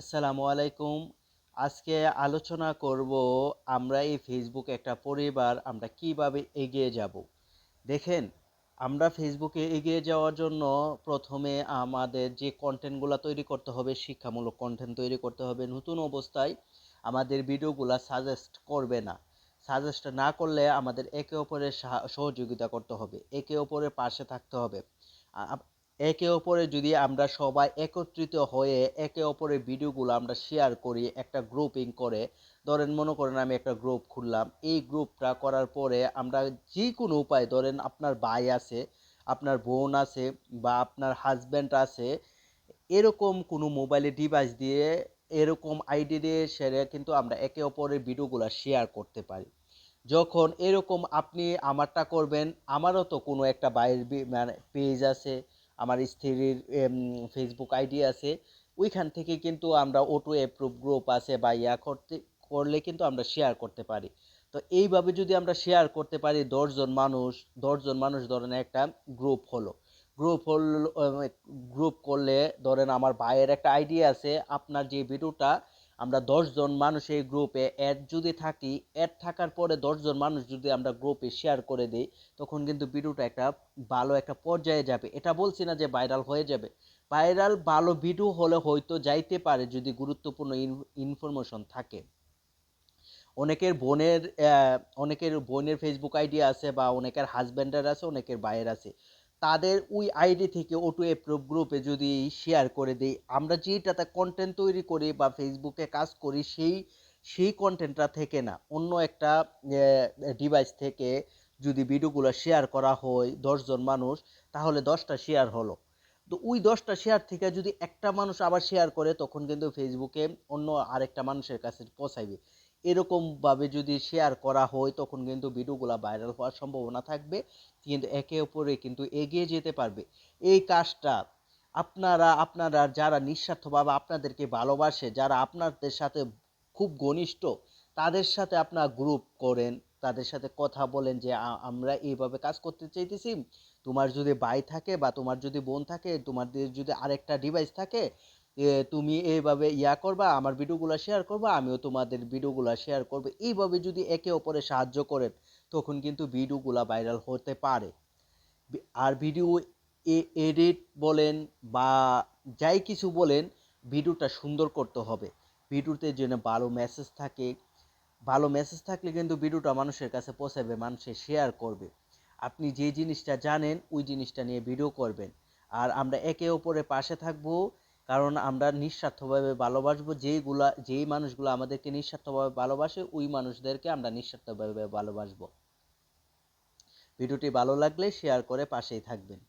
আসসালামু আলাইকুম। আজকে আলোচনা করব আমরা এই ফেসবুক একটা পরিবার, আমরা কীভাবে এগিয়ে যাব। দেখেন, আমরা ফেসবুকে এগিয়ে যাওয়ার জন্য প্রথমে আমাদের যে কন্টেন্টগুলো তৈরি করতে হবে, শিক্ষামূলক কন্টেন্ট তৈরি করতে হবে, নতুন অবস্থায় আমাদের ভিডিওগুলো সাজেস্ট করবে না। সাজেস্ট না করলে আমাদের একে অপরের সাহা- সহযোগিতা করতে হবে, একে অপরের পাশে থাকতে হবে। একে অপরে যদি আমরা সবাই একত্রিত হয়ে একে অপরের ভিডিওগুলো আমরা শেয়ার করি, একটা গ্রুপিং করে, ধরেন মনে করেন আমি একটা গ্রুপ খুললাম। এই গ্রুপটা করার পরে আমরা যে কোনো উপায়, ধরেন আপনার ভাই আছে, আপনার বোন আছে বা আপনার হাজব্যান্ড আছে, এরকম কোনো মোবাইলে ডিভাইস দিয়ে এরকম আইডি দিয়ে সেরে কিন্তু আমরা একে অপরের ভিডিওগুলো শেয়ার করতে পারি। যখন এরকম আপনি আমারটা করবেন, আমারও তো কোনো একটা বাইরের মানে পেজ আছে আমার স্ত্রীর ফেসবুক আইডি আছে। ওইখান থেকে কিন্তু আমরা অটো অ্যাপ্রুভ গ্রুপ আছে বা ইয়া করতে, করলে কিন্তু আমরা শেয়ার করতে পারি। তো এইভাবে যদি আমরা শেয়ার করতে পারি, দশজন মানুষ দশজন মানুষ ধরেন একটা গ্রুপ হলো। গ্রুপ হল গ্রুপ করলে ধরেন আমার ভাইয়ের একটা আইডিয়া আছে, আপনার যে ভিডিওটা আমরা দশজন মানুষ এই গ্রুপে অ্যাড যদি থাকি অ্যাড থাকার পরে দশজন মানুষ যদি আমরা গ্রুপে শেয়ার করে দিই, তখন কিন্তু ভিডিওটা একটা ভালো একটা পর্যায়ে যাবে। এটা বলছি না যে ভাইরাল হয়ে যাবে। ভাইরাল ভালো ভিডিও হলে হয়তো যাইতে পারে যদি গুরুত্বপূর্ণ ইনফরমেশন থাকে। অনেকের বোনের অনেকের বোনের ফেসবুক আইডি আছে বা অনেকের হাজব্যান্ডের আছে, অনেকের ভাইয়ের আছে। তাদের ওই আইডি থেকে ওটু অ্যাপ্রুভ গ্রুপে যদি শেয়ার করে দিই, আমরা যেটাতে কন্টেন্ট তৈরি করি বা ফেসবুকে কাজ করি, সেই সেই কন্টেন্টটা থেকে না, অন্য একটা ডিভাইস থেকে যদি ভিডিওগুলো শেয়ার করা হয় দশজন মানুষ, তাহলে দশটা শেয়ার হলো। তো ওই দশটা শেয়ার থেকে যদি একটা মানুষ আবার শেয়ার করে, তখন কিন্তু ফেসবুকে অন্য আরেকটা মানুষের কাছে পৌঁছাইবে। এরকমভাবে যদি শেয়ার করা হয়, তখন কিন্তু ভিডিওগুলো ভাইরাল হওয়ার সম্ভাবনা থাকবে। কিন্তু একে অপরে কিন্তু এগিয়ে যেতে পারবে। এই কাজটা আপনারা আপনারা যারা নিঃস্বার্থভাবে আপনাদেরকে ভালোবাসে, যারা আপনাদের সাথে খুব ঘনিষ্ঠ, তাদের সাথে আপনার গ্রুপ করেন, তাদের সাথে কথা বলেন যে আমরা এইভাবে কাজ করতে চাইতেছি। তোমার যদি ভাই থাকে বা তোমার যদি বোন থাকে, তোমাদের যদি আরেকটা ডিভাইস থাকে তুমি এইভাবে ইয়া করবা, আমার ভিডিওগুলো শেয়ার করবা, আমিও তোমাদের ভিডিওগুলো শেয়ার করব। এইভাবে যদি একে অপরে সাহায্য করেন, তখন কিন্তু ভিডিওগুলো ভাইরাল হতে পারে। আর ভিডিও এডিট বলেন বা যাই কিছু বলেন, ভিডিওটা সুন্দর করতে হবে। ভিডিওতে যেন ভালো মেসেজ থাকে, ভালো মেসেজ থাকলে কিন্তু ভিডিওটা মানুষের কাছে পৌঁছাবে, মানুষে শেয়ার করবে। আপনি যে জিনিসটা জানেন, ওই জিনিসটা নিয়ে ভিডিও করবেন। আর আমরা একে অপরের পাশে থাকব কারণ আমরা নিঃস্বার্থভাবে ভালোবাসবো, যেইগুলা, যেই মানুষগুলো আমাদেরকে নিঃস্বার্থভাবে ভালোবাসে, ওই মানুষদেরকে আমরা নিঃস্বার্থভাবে ভালোবাসবো। ভিডিওটি ভালো লাগলে শেয়ার করে পাশেই থাকবেন।